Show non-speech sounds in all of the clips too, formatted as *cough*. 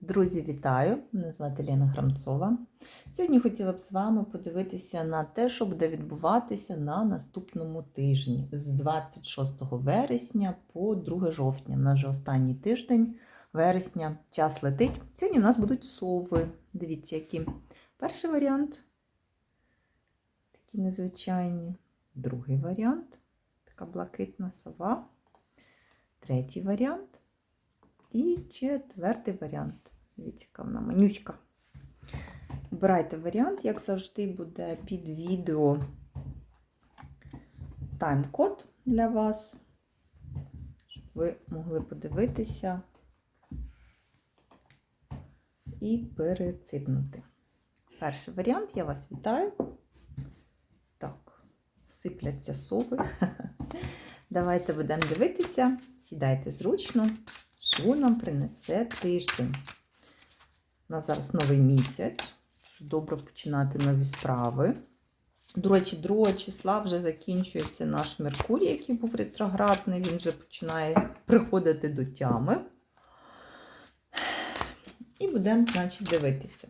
Друзі, вітаю! Мене звати Лена Храмцова. Сьогодні хотіла б з вами подивитися на те, що буде відбуватися на наступному тижні з 26 вересня по 2 жовтня. У нас вже останній тиждень вересня. Час летить. Сьогодні у нас будуть сови. Дивіться, які. Перший варіант такі незвичайні. Другий варіант така блакитна сова. Третій варіант. І четвертий варіант. Дивіться, яка вона манюська. Обирайте варіант, як завжди, буде під відео тайм-код для вас, щоб ви могли подивитися і переципнути. Перший варіант, я вас вітаю. Так, сипляться сови. *laughs* Давайте будемо дивитися. Сідайте зручно. Що нам принесе тиждень? У нас зараз новий місяць. Добре починати нові справи. До речі, 2 числа вже закінчується наш Меркурій, який був ретроградний. Він вже починає приходити до тями. І будемо, значить, дивитися.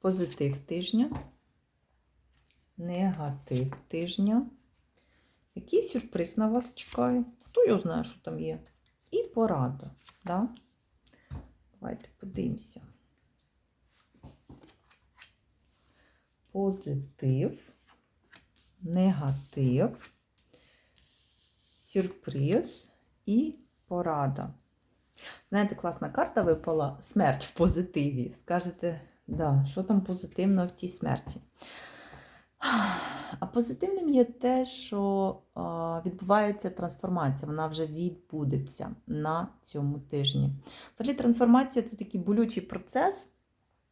Позитив тижня, негатив тижня. Який сюрприз на вас чекає? Хто його знає, що там є? І порада. Да? Давайте подивимося. Позитив, негатив, сюрприз і порада. Знаєте, класна карта випала смерть в позитиві. Скажете, да, що там позитивно в тій смерті? А позитивним є те, що відбувається трансформація, вона вже відбудеться на цьому тижні. Взагалі, трансформація це такий болючий процес,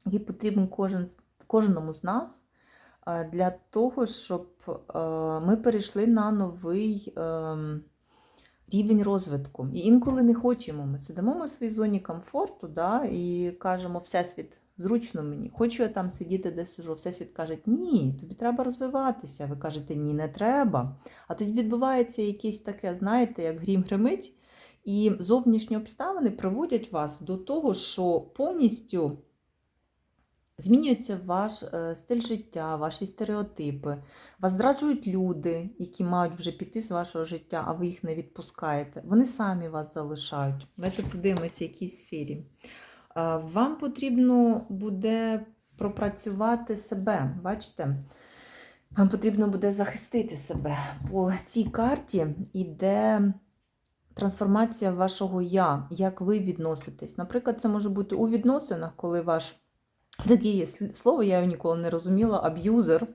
який потрібен кожен, кожному з нас для того, щоб ми перейшли на новий рівень розвитку. І інколи не хочемо. Ми сидимо ми в своїй зоні комфорту да, і кажемо, Всесвіт. Зручно мені, хочу я там сидіти, де сижу. Всесвіт каже, ні, тобі треба розвиватися. Ви кажете, ні, не треба. А тут відбувається якесь таке, знаєте, як грім гримить, і зовнішні обставини приводять вас до того, що повністю змінюється ваш е, стиль життя, ваші стереотипи. Вас зраджують люди, які мають вже піти з вашого життя, а ви їх не відпускаєте. Вони самі вас залишають. Давайте подивимося, в якій сфері. Вам потрібно буде пропрацювати себе, бачите? Вам потрібно буде захистити себе. По цій карті йде трансформація вашого я, як ви відноситесь. Наприклад, це може бути у відносинах, коли ваш таке є слово, я його ніколи не розуміла, аб'юзер.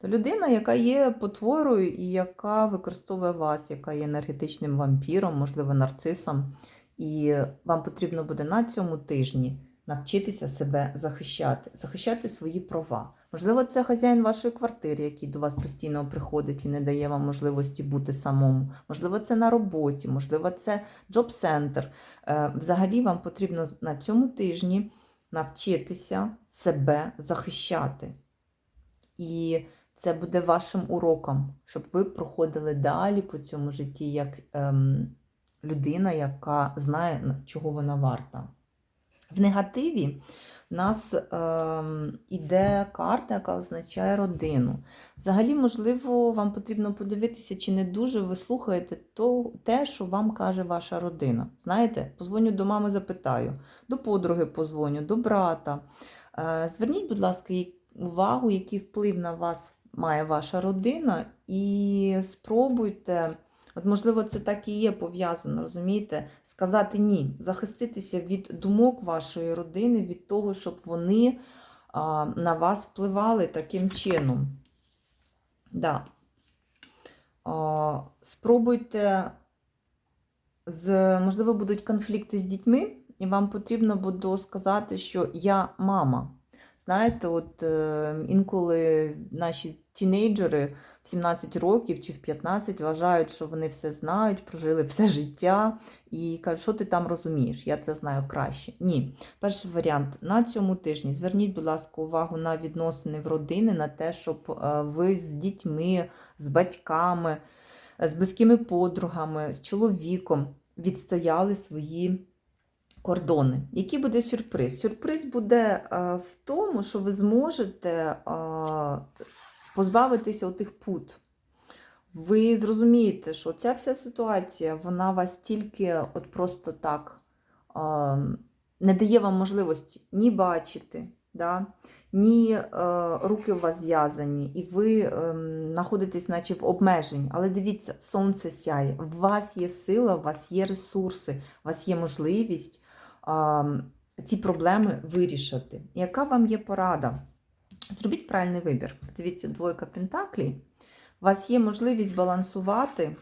То людина, яка є потворою і яка використовує вас, яка є енергетичним вампіром, можливо, нарцисом. І вам потрібно буде на цьому тижні навчитися себе захищати, захищати свої права. Можливо, це хазяїн вашої квартири, який до вас постійно приходить і не дає вам можливості бути самому. Можливо, це на роботі, можливо, це джоб-центр. Взагалі, вам потрібно на цьому тижні навчитися себе захищати. І це буде вашим уроком, щоб ви проходили далі по цьому житті як. Ем, людина, яка знає, чого вона варта. В негативі в нас е, іде карта, яка означає родину. Взагалі, можливо, вам потрібно подивитися, чи не дуже ви слухаєте то, те, що вам каже ваша родина. Знаєте, позвоню до мами, запитаю, до подруги позвоню, до брата. Е, зверніть, будь ласка, увагу, який вплив на вас має ваша родина, і спробуйте. От, можливо, це так і є пов'язано, розумієте? Сказати ні, захиститися від думок вашої родини, від того, щоб вони а, на вас впливали таким чином. Да. А, спробуйте, з, можливо, будуть конфлікти з дітьми, і вам потрібно буде сказати, що я мама. Знаєте, от е, інколи наші тінейджери в 17 років чи в 15 вважають, що вони все знають, прожили все життя і кажуть, що ти там розумієш, я це знаю краще. Ні. Перший варіант на цьому тижні зверніть, будь ласка, увагу на відносини в родини, на те, щоб е, ви з дітьми, з батьками, з близькими подругами, з чоловіком відстояли свої кордони. Який буде сюрприз? Сюрприз буде е, в тому, що ви зможете е, позбавитися отих пут. Ви зрозумієте, що ця вся ситуація, вона вас тільки от просто так не дає вам можливості ні бачити, да? ні е, руки у вас зв'язані, і ви е, знаходитесь наче в обмеженні. Але дивіться, сонце сяє, у вас є сила, у вас є ресурси, у вас є можливість ці проблеми вирішити. Яка вам є порада? Зробіть правильний вибір. Дивіться, двойка пентаклей. У вас є можливість балансувати,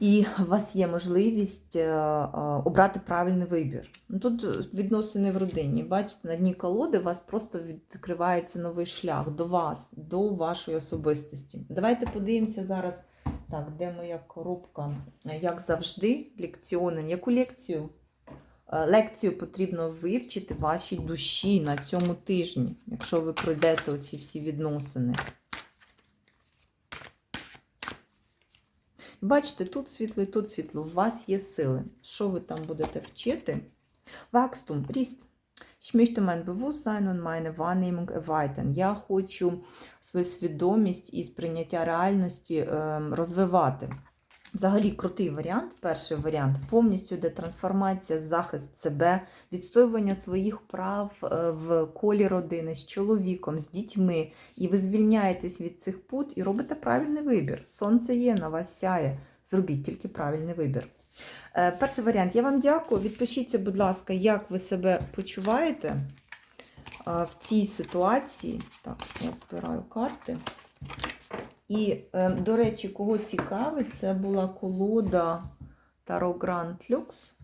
і у вас є можливість е, е, обрати правильний вибір. Ну, Тут відносини в родині. Бачите, на дні колоди у вас просто відкривається новий шлях до вас, до вашої особистості. Давайте подивимося зараз, так, де моя коробка, як завжди, лекціонен. Яку лекцію? Е, Лекцію потрібно вивчити вашій душі на цьому тижні, якщо ви пройдете оці всі відносини. Бачите, тут світло і тут світло. У вас є сили. Що ви там будете вчити? Wachstum, ріст. Ich möchte mein Bewusstsein und meine Wahrnehmung. Я хочу свою свідомість і сприйняття реальності ем, розвивати. Взагалі крутий варіант. Перший варіант повністю йде трансформація, захист себе, відстоювання своїх прав е, в колі родини з чоловіком, з дітьми. І ви звільняєтесь від цих пут і робите правильний вибір. Сонце є, на вас сяє. Зробіть тільки правильний вибір. Е, Перший варіант. Я вам дякую. Відпишіться, будь ласка, як ви себе почуваєте е, в цій ситуації. Так, я збираю карти. І, е, до речі, кого цікавить, це була колода Таро Grand Lux.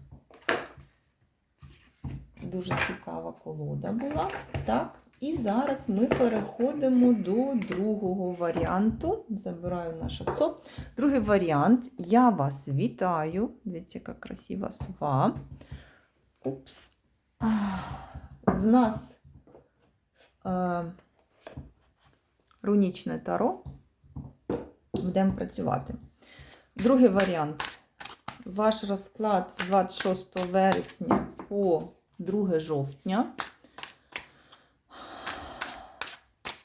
Дуже цікава колода була. Так, і зараз ми переходимо до другого варіанту. Забираю наш АКСО. Другий варіант. Я вас вітаю. Дивіться, яка красива сова. Упс. В нас е, рунічне таро. Будемо працювати. Другий варіант. Ваш розклад з 26 вересня по 2 жовтня.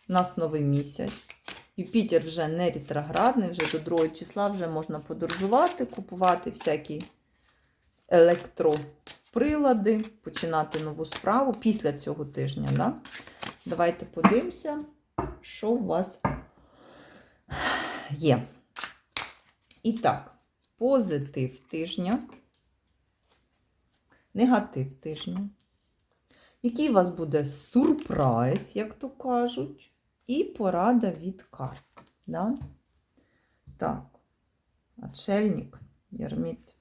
У нас новий місяць. Юпітер вже не ретроградний, вже до 2 числа вже можна подорожувати, купувати всякі електроприлади, починати нову справу після цього тижня. Да? Давайте подивимося, що у вас є. І так, позитив тижня, негатив тижня. Який у вас буде сюрприз, як то кажуть, і порада від карт. Да? Так, отшельник, Єрміт.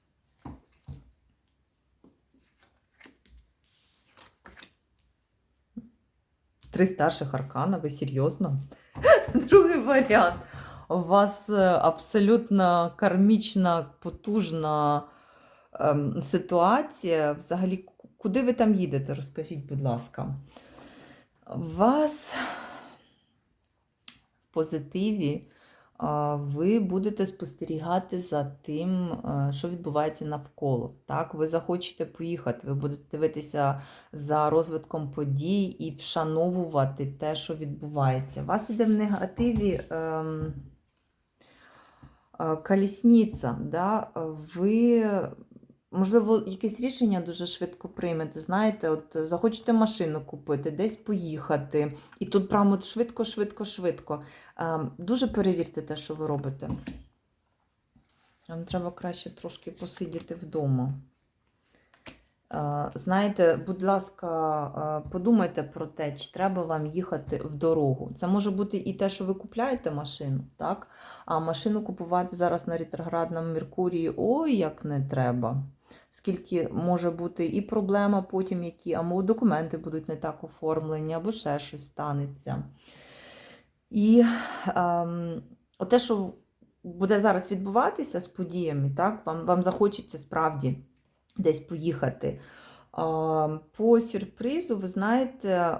Три старших аркана, ви серйозно? *laughs* Другий варіант. У вас е, абсолютно кармічна, потужна ем, ситуація. Взагалі, куди ви там їдете? Розкажіть, будь ласка. Вас в позитиві ви будете спостерігати за тим, е, що відбувається навколо. Так? Ви захочете поїхати, ви будете дивитися за розвитком подій і вшановувати те, що відбувається. У вас іде в негативі. Ем, Колісниця, да? ви, можливо, якесь рішення дуже швидко приймете. Знаєте, от захочете машину купити, десь поїхати, і тут прямо швидко, швидко, швидко. Дуже перевірте те, що ви робите. Вам треба краще трошки посидіти вдома. Е, Знаєте, будь ласка, е, подумайте про те, чи треба вам їхати в дорогу. Це може бути і те, що ви купляєте машину, так? А машину купувати зараз на ретроградному Меркурії ой, як не треба. Скільки може бути і проблема потім, які, або документи будуть не так оформлені, або ще щось станеться. І ем, те, що буде зараз відбуватися з подіями, так, вам, вам захочеться справді десь поїхати. По сюрпризу, ви знаєте,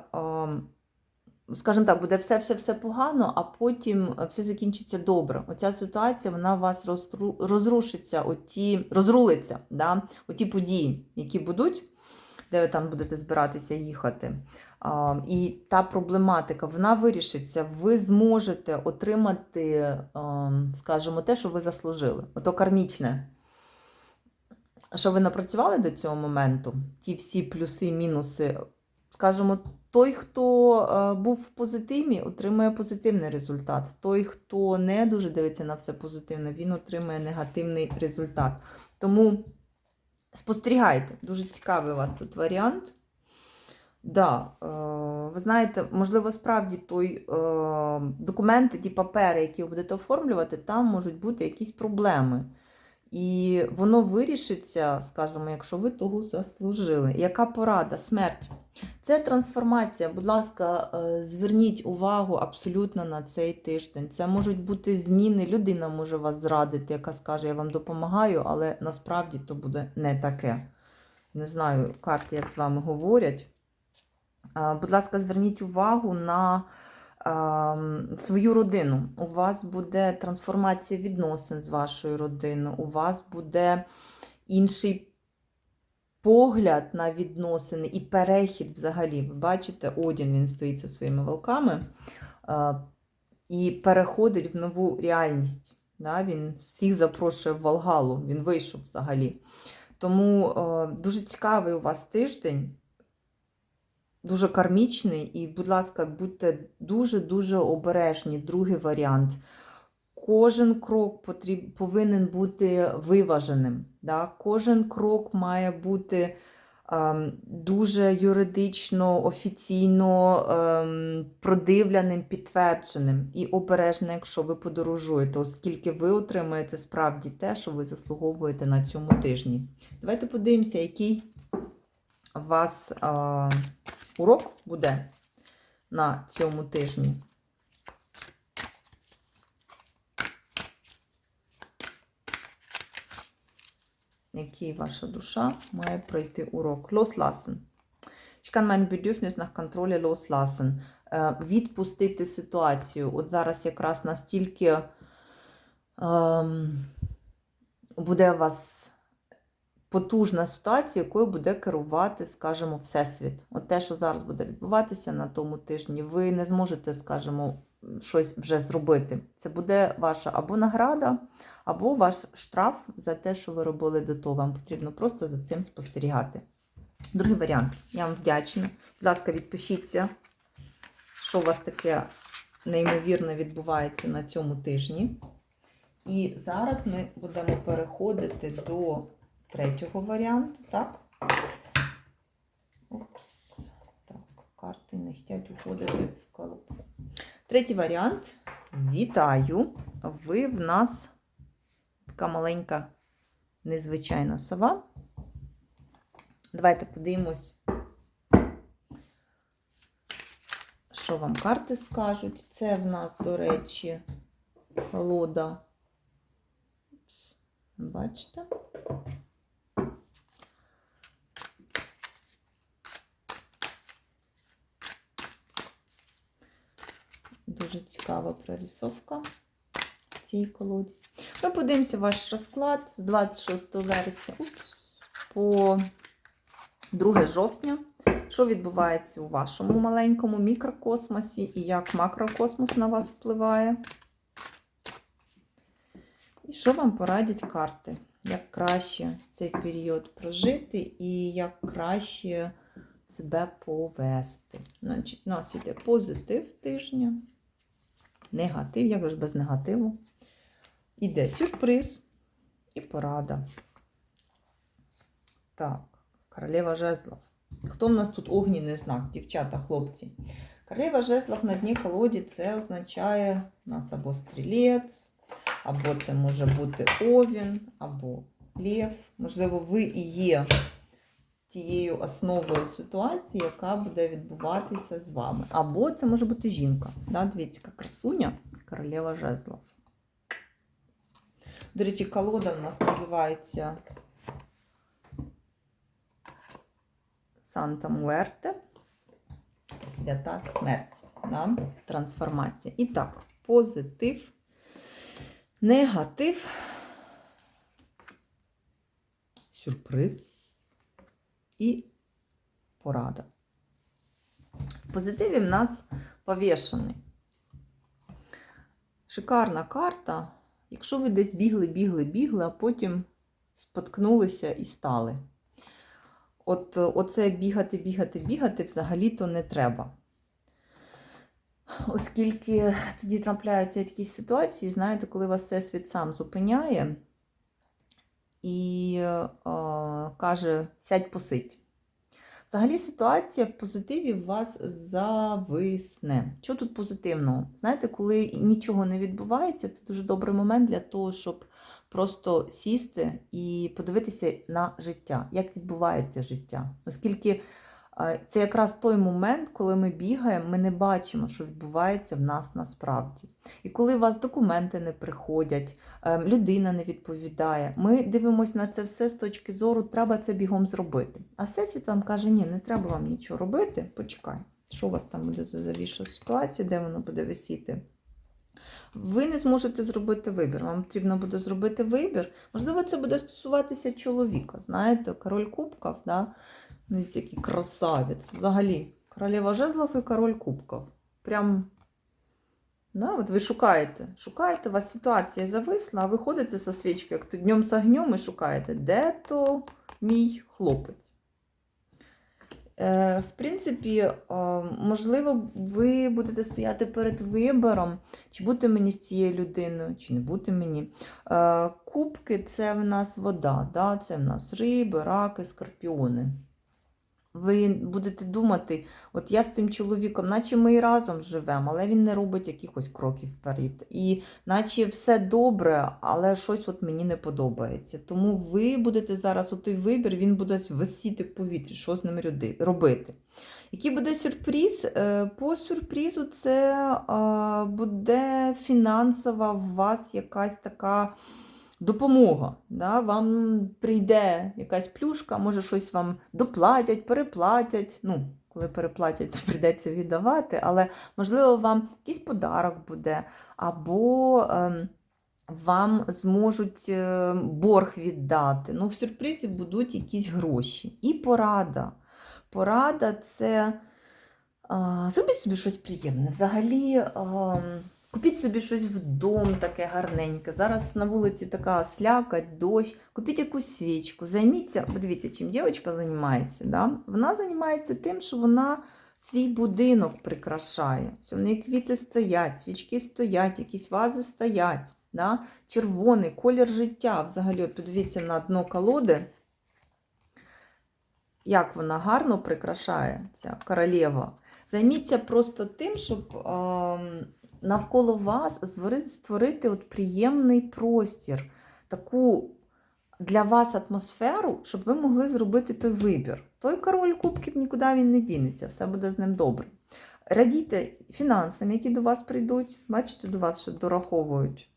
скажімо так, буде все-все-все погано, а потім все закінчиться добре. Оця ситуація вона вас розрушиться, оті, розрулиться, да? оті події, які будуть, де ви там будете збиратися їхати. І та проблематика, вона вирішиться, ви зможете отримати, ем, скажімо, те, що ви заслужили. Ото кармічне. Що ви напрацювали до цього моменту? Ті всі плюси, і мінуси. Скажімо, той, хто е, був в позитиві, отримує позитивний результат. Той, хто не дуже дивиться на все позитивне, він отримує негативний результат. Тому спостерігайте, дуже цікавий у вас тут варіант. Да, е, ви знаєте, можливо, справді той е, документи, ті папери, які ви будете оформлювати, там можуть бути якісь проблеми. І воно вирішиться, скажімо, якщо ви того заслужили. Яка порада? Смерть. Це трансформація. Будь ласка, е, зверніть увагу абсолютно на цей тиждень. Це можуть бути зміни. Людина може вас зрадити, яка скаже, я вам допомагаю, але насправді то буде не таке. Не знаю, карти, як з вами говорять. Е, Будь ласка, зверніть увагу на свою родину. У вас буде трансформація відносин з вашою родиною, у вас буде інший погляд на відносини і перехід взагалі. Ви бачите, Одін він стоїть зі своїми волками і переходить в нову реальність. Да? Він всіх запрошує в Волгалу, він вийшов взагалі. Тому е, дуже цікавий у вас тиждень дуже кармічний, і, будь ласка, будьте дуже-дуже обережні. Другий варіант. Кожен крок потріб, повинен бути виваженим. Да? Кожен крок має бути ем, дуже юридично, офіційно ем, продивляним, підтвердженим і обережно, якщо ви подорожуєте, оскільки ви отримаєте справді те, що ви заслуговуєте на цьому тижні. Давайте подивимося, який вас е, урок буде на цьому тижні. Який ваша душа має пройти урок? Loslassen. Ich kann mein Bedürfnis nach Kontrolle loslassen. Відпустити ситуацію. От зараз якраз настільки ем, буде у вас потужна ситуація, якою буде керувати, скажімо, Всесвіт. От те, що зараз буде відбуватися на тому тижні, ви не зможете, скажімо, щось вже зробити. Це буде ваша або награда, або ваш штраф за те, що ви робили до того. Вам потрібно просто за цим спостерігати. Другий варіант. Я вам вдячна. Будь ласка, відпишіться, що у вас таке неймовірне відбувається на цьому тижні. І зараз ми будемо переходити до третього варіанту, так? Опс. Так, карти не хочуть уходити в коробку. Третій варіант. Вітаю! Ви в нас така маленька незвичайна сова. Давайте подивимось, що вам карти скажуть. Це в нас, до речі, колода. Бачите? Дуже цікава прорисовка в цій колоді. Ми подивимося ваш розклад з 26 вересня упс, по 2 жовтня. Що відбувається у вашому маленькому мікрокосмосі і як макрокосмос на вас впливає? І що вам порадять карти? Як краще цей період прожити і як краще себе повести? Значить, у нас іде позитив тижня, негатив, як ж без негативу? Іде сюрприз і порада. Так, королева жезлов. Хто в нас тут огнінний знак, дівчата, хлопці? Королева жезлов на дні колоді це означає у нас або стрілець, або це може бути овін, або Лев, можливо, ви і є тією основою ситуації, яка буде відбуватися з вами. Або це може бути жінка. Да? Дивіться, яка красуня, королева жезлов. До речі, колода в нас називається Санта Муерте. Свята смерть. Да? Трансформація. І так, позитив, негатив, сюрприз і порада. В позитиві в нас повішений. Шикарна карта. Якщо ви десь бігли, бігли, бігли, а потім споткнулися і стали. От оце бігати, бігати, бігати взагалі-то не треба. Оскільки тоді трапляються якісь ситуації, знаєте, коли вас всесвіт сам зупиняє і е, каже, сядь посидь. Взагалі ситуація в позитиві вас зависне. Що тут позитивного? Знаєте, коли нічого не відбувається, це дуже добрий момент для того, щоб просто сісти і подивитися на життя, як відбувається життя. Оскільки це якраз той момент, коли ми бігаємо, ми не бачимо, що відбувається в нас насправді. І коли у вас документи не приходять, е, людина не відповідає, ми дивимося на це все з точки зору, треба це бігом зробити. А всесвіт вам каже, ні, не треба вам нічого робити, почекай. Що у вас там буде за завіша ситуація, де воно буде висіти? Ви не зможете зробити вибір. Вам потрібно буде зробити вибір. Можливо, це буде стосуватися чоловіка. Знаєте, король кубків, да? Який красавець. Взагалі, королева жезлов і король кубків. Прям, да, от ви шукаєте, шукаєте, у вас ситуація зависла, а ви ходите со свічкою, як то днем з огнем, і шукаєте, де то мій хлопець. Е, В принципі, е, можливо, ви будете стояти перед вибором, чи бути мені з цією людиною, чи не бути мені. Е, Кубки це в нас вода, да? це в нас риби, раки, скорпіони. Ви будете думати, от я з цим чоловіком, наче ми і разом живемо, але він не робить якихось кроків вперед. І наче все добре, але щось от мені не подобається. Тому ви будете зараз у той вибір, він буде висіти в повітрі, що з ним робити. Який буде сюрприз? Е, По сюрпризу це буде фінансова у вас якась така допомога. Да? Вам прийде якась плюшка, може щось вам доплатять, переплатять. Ну, коли переплатять, то прийдеться віддавати, але, можливо, вам якийсь подарок буде, або ем, вам зможуть е, борг віддати. Ну, в сюрпризі будуть якісь гроші. І порада. Порада це а, зробіть собі щось приємне. Взагалі. ем, Купіть собі щось вдома таке гарненьке. Зараз на вулиці така слякать, дощ. Купіть якусь свічку, займіться, подивіться, чим дівчинка займається. Да? Вона займається тим, що вона свій будинок прикрашає. Все, в неї квіти стоять, свічки стоять, якісь вази стоять. Да? Червоний колір життя. Взагалі, от подивіться на дно колоди. Як вона гарно прикрашає, ця королева. Займіться просто тим, щоб. Ем, навколо вас створити, от приємний простір, таку для вас атмосферу, щоб ви могли зробити той вибір. Той король кубків нікуди він не дінеться, все буде з ним добре. Радійте фінансам, які до вас прийдуть, бачите, до вас ще дораховують.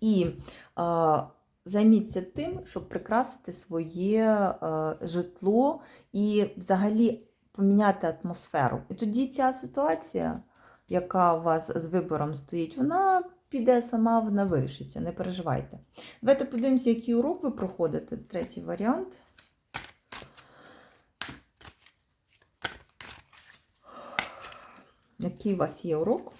І е, займіться тим, щоб прикрасити своє е, житло і взагалі поміняти атмосферу. І тоді ця ситуація яка у вас з вибором стоїть, вона піде сама, вона вирішиться, не переживайте. Давайте подивимося, який урок ви проходите. Третій варіант. Який у вас є урок?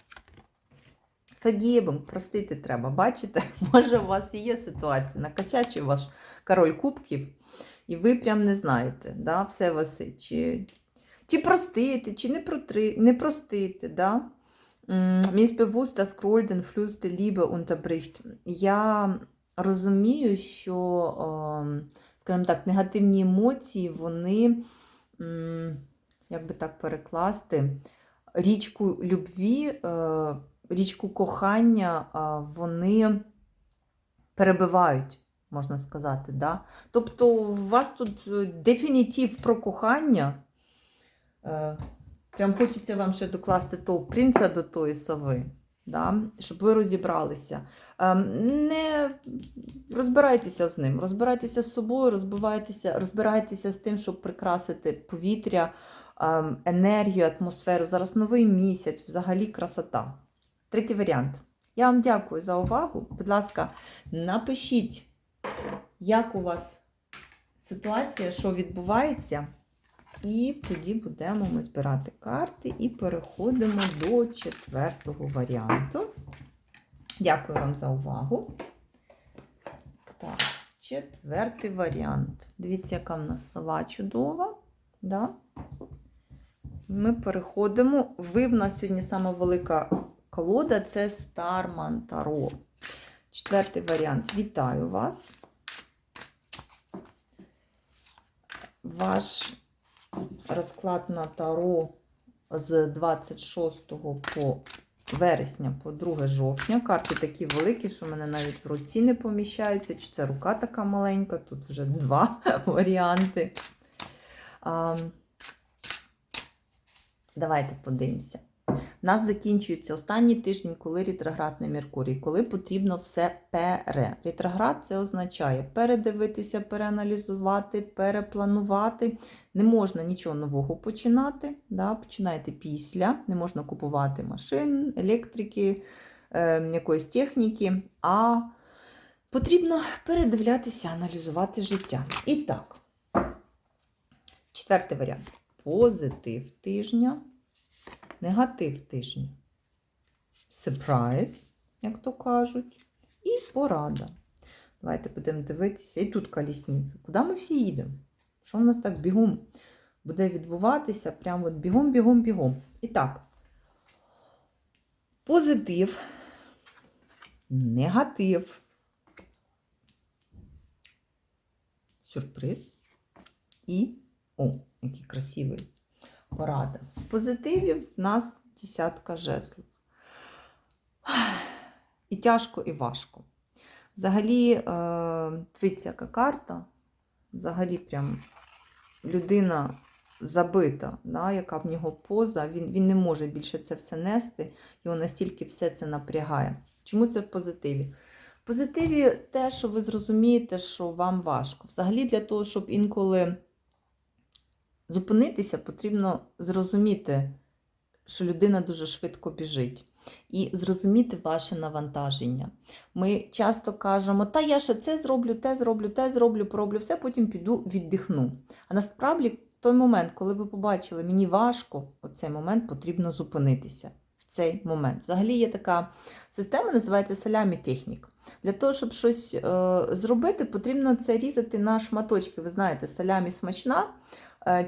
Фагібом, простити треба, бачите? *laughs* Може, у вас і є ситуація, накосячий ваш король кубків, і ви прям не знаєте, да, все висить. Чи, чи простити, чи не, протри, не простити. Да? Bewusst, dass Groll den Fluss der Liebe unterbricht. Я розумію, що, скажімо так, негативні емоції, вони, як би так перекласти, річку любві, річку кохання, вони перебивають. можна сказати. Да? Тобто, у вас тут е, дефінітив про кохання. Прям хочеться вам ще докласти того принца до тої сови, да? щоб ви розібралися. Ем, Не розбирайтеся з ним, розбирайтеся з собою, розбивайтеся, розбирайтеся з тим, щоб прикрасити повітря, ем, енергію, атмосферу. Зараз новий місяць, взагалі красота. Третій варіант. Я вам дякую за увагу. Будь ласка, напишіть, як у вас ситуація, що відбувається. І тоді будемо ми збирати карти і переходимо до четвертого варіанту. Дякую вам за увагу. Так, четвертий варіант. Дивіться, яка в нас сова чудова. Да? Ми переходимо. Ви в нас сьогодні сама велика колода це Старман Таро. Четвертий варіант. Вітаю вас. Ваш розклад на Таро з 26 по вересня по 2 жовтня. Карти такі великі, що в мене навіть в руці не поміщаються. Чи це рука така маленька? Тут вже два *laughs* варіанти. Давайте подивимося. У нас закінчується останній тиждень, коли ретроградний Меркурій, коли потрібно все пере. Ретроград це означає передивитися, переаналізувати, перепланувати. Не можна нічого нового починати. Да? Починайте після, не можна купувати машин, електрики, е, якоїсь техніки, а потрібно передивлятися, аналізувати життя. І так, четвертий варіант. Позитив тижня. Негатив тижня. Surprise, як то кажуть. І порада. Давайте будемо дивитися. І тут колісниця. Куди ми всі їдемо? Що в нас так бігом буде відбуватися? Прямо от бігом, бігом, бігом. І так. Позитив, негатив, сюрприз і. О, який красивий порада. В позитиві в нас десятка жезлів. І тяжко, і важко. Взагалі, е, дивіться, яка карта. Взагалі, прям людина забита, да, яка в нього поза, він, він не може більше це все нести, його настільки все це напрягає. Чому це в позитиві? В позитиві те, що ви зрозумієте, що вам важко. Взагалі, для того, щоб інколи зупинитися, потрібно зрозуміти, що людина дуже швидко біжить. І зрозуміти ваше навантаження. Ми часто кажемо, та я ще це зроблю, те зроблю, те зроблю, пороблю все, потім піду віддихну. А насправді, в той момент, коли ви побачили, мені важко, в цей момент потрібно зупинитися. В цей момент. Взагалі є така система, називається салямі технік. Для того, щоб щось е, зробити, потрібно це різати на шматочки. Ви знаєте, салямі смачна,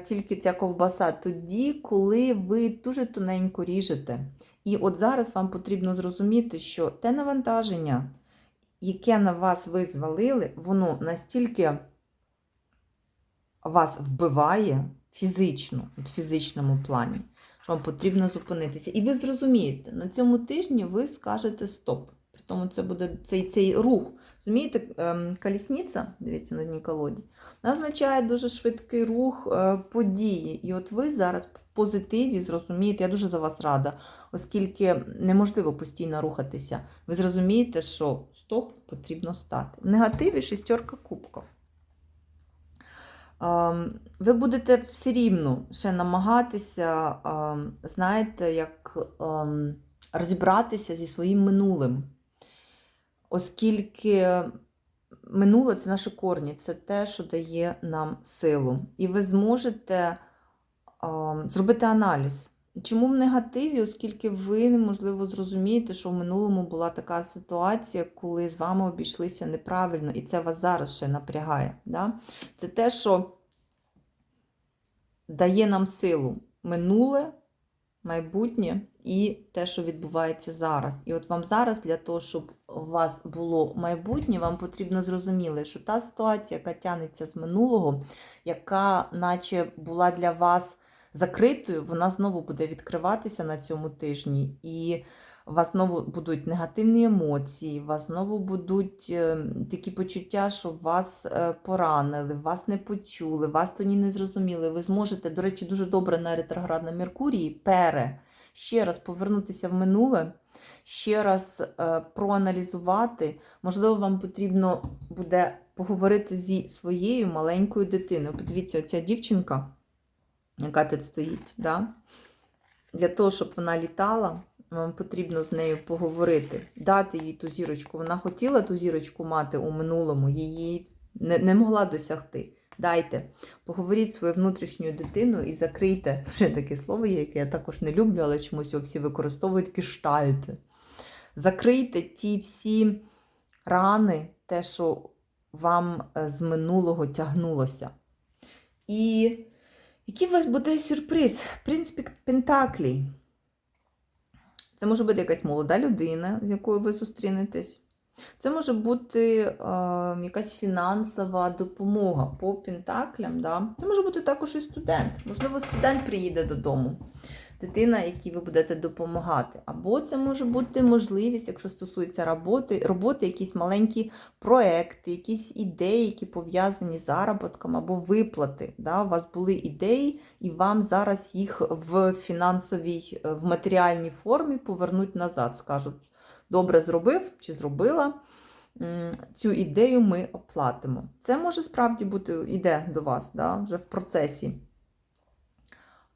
тільки ця ковбаса тоді, коли ви дуже тоненько ріжете. І от зараз вам потрібно зрозуміти, що те навантаження, яке на вас ви звалили, воно настільки вас вбиває фізично, в фізичному плані, вам потрібно зупинитися. І ви зрозумієте, на цьому тижні ви скажете стоп. При тому це буде цей, цей рух. Розумієте, ем, колісниця, дивіться на дній колоді, означає дуже швидкий рух е, події. І от ви зараз в позитиві зрозумієте, я дуже за вас рада, оскільки неможливо постійно рухатися. Ви зрозумієте, що стоп потрібно стати. В негативі шістерка кубків. Ем, Ви будете все рівно ще намагатися, ем, знаєте, як розібратися зі своїм минулим. Оскільки минуле це наші корні, це те, що дає нам силу. І ви зможете зробити аналіз. Чому в негативі? Оскільки ви неможливо зрозумієте, що в минулому була така ситуація, коли з вами обійшлися неправильно, і це вас зараз ще напрягає. Да? Це те, що дає нам силу минуле, майбутнє і те, що відбувається зараз. І от вам зараз, для того, щоб у вас було майбутнє, вам потрібно зрозуміти, що та ситуація, яка тягнеться з минулого, яка наче була для вас закритою, вона знову буде відкриватися на цьому тижні. І у вас знову будуть негативні емоції, у вас знову будуть е, такі почуття, що вас е, поранили, вас не почули, вас тоді не зрозуміли. Ви зможете, до речі, дуже добре на ретроград на Меркурії пере ще раз повернутися в минуле, ще раз е, проаналізувати. Можливо, вам потрібно буде поговорити зі своєю маленькою дитиною. Подивіться, оця дівчинка, яка тут стоїть, да? для того, щоб вона літала, вам потрібно з нею поговорити, дати їй ту зірочку. Вона хотіла ту зірочку мати у минулому, її не, не могла досягти. Дайте, поговоріть зі своєю внутрішньою дитиною і закрийте. *laughs* Ще таке слово яке я також не люблю, але чомусь його всі використовують киштальти. Закрийте ті всі рани, те, що вам е, з минулого тягнулося. І який у вас буде сюрприз? Принц Пентаклій. Це може бути якась молода людина, з якою ви зустрінетесь. Це може бути е, якась фінансова допомога по пентаклям. Да? Це може бути також і студент. Можливо, студент приїде додому, дитина, якій ви будете допомагати. Або це може бути можливість, якщо стосується роботи, роботи якісь маленькі проекти, якісь ідеї, які пов'язані з заробітком або виплати. Да? У вас були ідеї, і вам зараз їх в фінансовій, е, в матеріальній формі повернуть назад. Скажуть, добре зробив чи зробила. Цю ідею ми оплатимо. Це може справді бути іде до вас да, вже в процесі.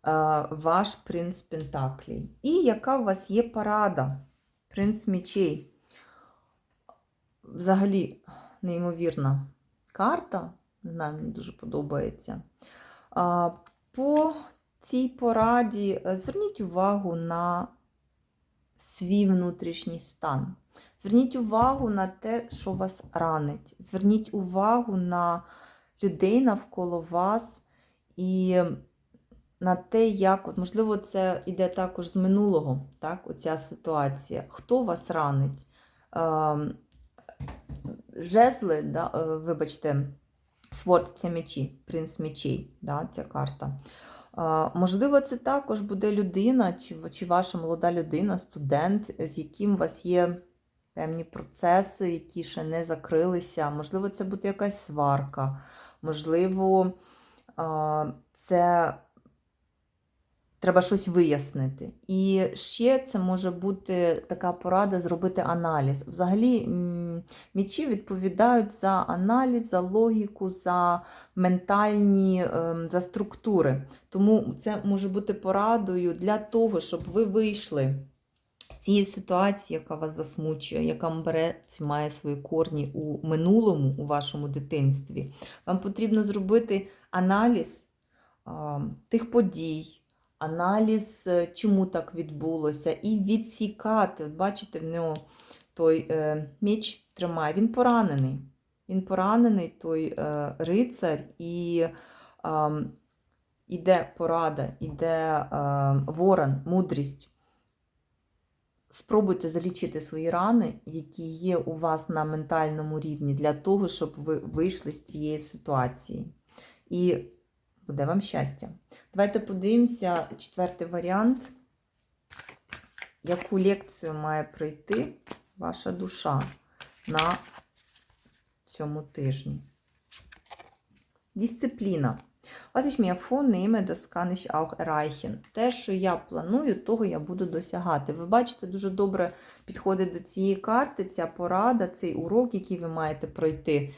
Е, Ваш принц Пентаклій. І яка у вас є парада? Принц мечей. Взагалі, неймовірна карта. Не знаю, мені дуже подобається. По цій пораді е, зверніть увагу на свій внутрішній стан. Зверніть увагу на те, що вас ранить. Зверніть увагу на людей навколо вас і на те, як, от, можливо, це йде також з минулого, так, оця ситуація. Хто вас ранить? Ем, Жезли, да, е, вибачте, Сворд це мечі, принц мечей, да, ця карта. А, Можливо, це також буде людина, чи, чи ваша молода людина, студент, з яким у вас є певні процеси, які ще не закрилися. Можливо, це буде якась сварка, можливо, а, це треба щось вияснити. І ще це може бути така порада зробити аналіз. Взагалі, м, мічі відповідають за аналіз, за логіку, за ментальні, ем, за структури. Тому це може бути порадою для того, щоб ви вийшли з цієї ситуації, яка вас засмучує, яка бере, має свої корні у минулому, у вашому дитинстві. Вам потрібно зробити аналіз а, тих подій, аналіз, е, чому так відбулося, і відсікати. От бачите, в нього той е, меч тримає, він поранений. Він поранений, той е, рицар, і е, іде порада, іде е, ворон, мудрість. Спробуйте залічити свої рани, які є у вас на ментальному рівні, для того, щоб ви вийшли з цієї ситуації. І буде вам щастя. Давайте подивимося четвертий варіант. Яку лекцію має пройти ваша душа на цьому тижні? Дисципліна. Was ich mir vornehme, das kann ich auch erreichen. Те, що я планую, того я буду досягати. Ви бачите, дуже добре підходить до цієї карти ця порада, цей урок, який ви маєте пройти.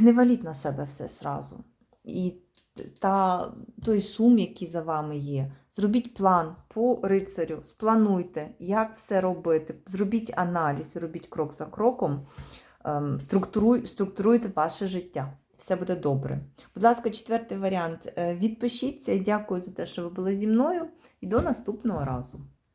Не валіть на себе все зразу. І та, той сум, який за вами є. Зробіть план по рицарю, сплануйте, як все робити. Зробіть аналіз, робіть крок за кроком, ем, структуруй, структуруйте ваше життя. Все буде добре. Будь ласка, четвертий варіант. Е, Відпишіться. Дякую за те, що ви були зі мною. І до наступного разу.